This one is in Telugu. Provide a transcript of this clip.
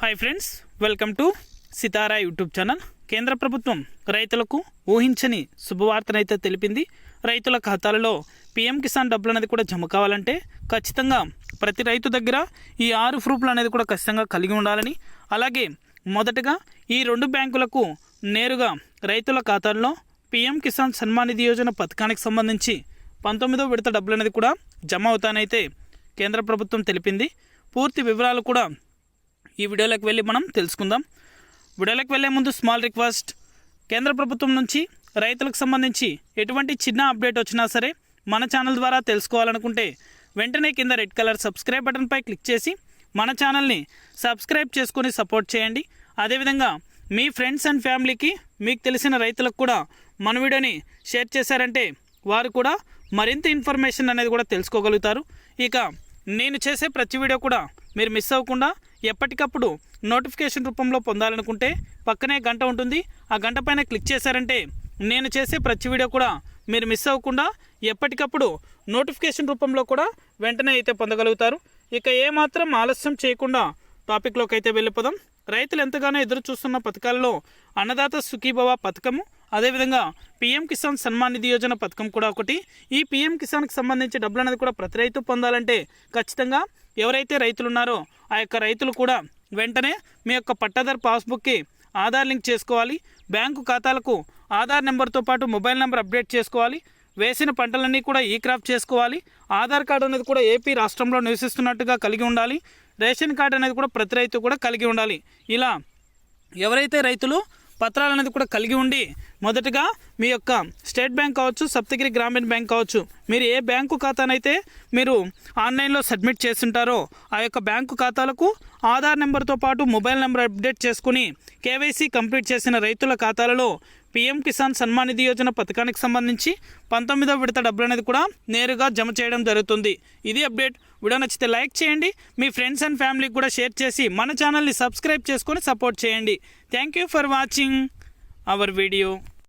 Hi friends welcome to Sitara YouTube channel కేంద్ర ప్రభుత్వం రైతులకు ఊహించని శుభవార్తనైతే తెలిపింది. రైతుల ఖాతాలలో పీఎం కిసాన్ డబ్బులు అనేది కూడా జమ కావాలంటే ఖచ్చితంగా ప్రతి రైతు దగ్గర ఈ ఆరు ప్రూఫ్లు అనేది కూడా ఖచ్చితంగా కలిగి ఉండాలని. అలాగే మొదటగా ఈ రెండు బ్యాంకులకు నేరుగా రైతుల ఖాతాల్లో పీఎం కిసాన్ సన్మాన్ నిధి యోజన పథకానికి సంబంధించి పంతొమ్మిదో విడత డబ్బులు అనేది కూడా జమ అవుతానైతే కేంద్ర ప్రభుత్వం తెలిపింది. పూర్తి వివరాలు కూడా ఈ వీడియోలోకి వెళ్ళి మనం తెలుసుకుందాం. వీడియోలోకి వెళ్ళే ముందు స్మాల్ రిక్వెస్ట్ కేంద్ర ప్రభుత్వం నుంచి రైతులకు సంబంధించి ఎటువంటి చిన్న అప్డేట్ వచ్చినా సరే మన ఛానల్ ద్వారా తెలుసుకోవాలనుకుంటే వెంటనే కింద రెడ్ కలర్ సబ్స్క్రైబ్ బటన్పై క్లిక్ చేసి మన ఛానల్ని సబ్స్క్రైబ్ చేసుకొని సపోర్ట్ చేయండి. అదేవిధంగా మీ ఫ్రెండ్స్ అండ్ ఫ్యామిలీకి మీకు తెలిసిన రైతులకు కూడా మన వీడియోని షేర్ చేశారంటే వారు కూడా మరింత ఇన్ఫర్మేషన్ అనేది కూడా తెలుసుకోగలుగుతారు. ఇక నేను చేసే ప్రతి వీడియో కూడా మీరు మిస్ అవ్వకుండా ఎప్పటికప్పుడు నోటిఫికేషన్ రూపంలో పొందాలనుకుంటే పక్కనే గంట ఉంటుంది. ఆ గంట పైన క్లిక్ చేశారంటే నేను చేసే ప్రతి వీడియో కూడా మీరు మిస్ అవ్వకుండా ఎప్పటికప్పుడు నోటిఫికేషన్ రూపంలో కూడా వెంటనే అయితే పొందగలుగుతారు. ఇక ఏమాత్రం ఆలస్యం చేయకుండా టాపిక్లోకి అయితే వెళ్ళిపోదాం. రైతులు ఎంతగానో ఎదురు చూస్తున్న పథకాల్లో అన్నదాత సుఖీభవ పథకము అదేవిధంగా పీఎం కిసాన్ సన్మాన్ నిధి యోజన పథకం కూడా ఒకటి. ఈ పీఎం కిసాన్కి సంబంధించి డబ్బులు అనేది కూడా ప్రతి రైతు పొందాలంటే ఖచ్చితంగా ఎవరైతే రైతులు ఉన్నారో ఆ యొక్క రైతులు కూడా వెంటనే మీ యొక్క పట్టాదారు పాస్బుక్కి ఆధార్ లింక్ చేసుకోవాలి. బ్యాంకు ఖాతాలకు ఆధార్ నెంబర్తో పాటు మొబైల్ నెంబర్ అప్డేట్ చేసుకోవాలి. వేసిన పంటలన్నీ కూడా ఈ క్రాప్ చేసుకోవాలి. ఆధార్ కార్డు అనేది కూడా ఏపీ రాష్ట్రంలో నివసిస్తున్నట్టుగా కలిగి ఉండాలి. రేషన్ కార్డు అనేది కూడా ప్రతి రైతు కూడా కలిగి ఉండాలి. ఇలా ఎవరైతే రైతులు పత్రాలు అనేది కూడా కలిగి ఉండి మొదటగా మీ యొక్క స్టేట్ బ్యాంక్ కావచ్చు సప్తగిరి గ్రామీణ బ్యాంక్ కావచ్చు మీరు ఏ బ్యాంకు ఖాతానైతే మీరు ఆన్లైన్లో సబ్మిట్ చేస్తుంటారో ఆ యొక్క బ్యాంకు ఖాతాలకు ఆధార్ నెంబర్తో పాటు మొబైల్ నెంబర్ అప్డేట్ చేసుకుని కేవైసీ కంప్లీట్ చేసిన రైతుల ఖాతాలలో పీఎం కిసాన్ సన్మాన్ నిధి యోజన పథకానికి సంబంధించి పంతొమ్మిదో విడత డబ్బులు అనేది కూడా నేరుగా జమ చేయడం జరుగుతుంది. ఇది అప్డేట్. వీడియో నచ్చితే లైక్ చేయండి. మీ ఫ్రెండ్స్ అండ్ ఫ్యామిలీకి కూడా షేర్ చేసి మన ఛానల్ని సబ్స్క్రైబ్ చేసుకొని సపోర్ట్ చేయండి. Thank you for watching our video.